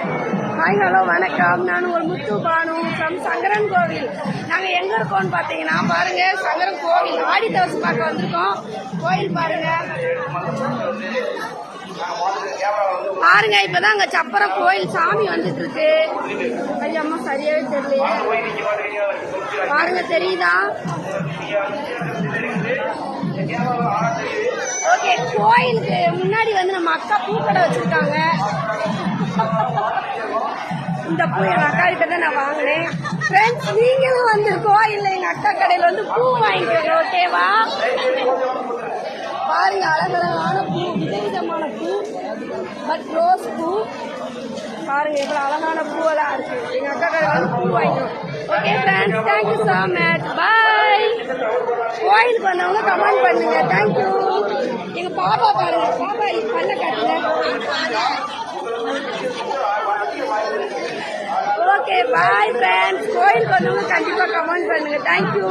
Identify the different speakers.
Speaker 1: Hi hello வணக்கம். நான் ஒரு முத்து பானு ஃப்ரம் சங்கரன் கோவில். நாங்கள் எங்கே இருக்கோம்னு பார்த்தீங்கன்னா பாருங்க சங்கரன் கோவில். ஆடி தவசு பார்க்க வந்திருக்கோம். கோயில் பாருங்க. பாருங்க இப்பதான் அங்க சப்பரம் கோயில் சாமி வந்துட்டு இருக்கு. ஐயம்மா சரியாவே தெரியலையே. பாருங்க தெரியுதா? ஓகே கோயிலுக்கு முன்னாடி வந்து நம்ம அக்கா பூக்கடை வச்சிருக்காங்க. இந்த பூ எங்க அக்கா கிட்ட தான் நான் வாங்கினேன். ஃப்ரெண்ட்ஸ் நீங்களும் வந்து கோயில்ல எங்க அக்கா கடையில வந்து பூ வாங்கிக்கோங்க ஓகேவா பாருங்க அழகழகான பூ விதவிதமான பூ பட் ரோஸ் பூ. பாருங்க எவ்வளவு அழகான பூவெல்லாம் இருக்கு. எங்க அக்கா கடையில வந்து பூ வாங்கிக்கணும் okay friends thank you so much bye கோயிலுக்கு வந்தவங்க கமெண்ட் பண்ணுங்க. தேங்க்யூ எங்க பாப்பா பாருங்க பாப்பா பல்ல காட்டுங்க ஓகே பாய் ஃப்ரெண்ட்ஸ் கோயிலுக்கு வந்தவங்க கண்டிப்பா கமெண்ட் பண்ணுங்க தேங்க்யூ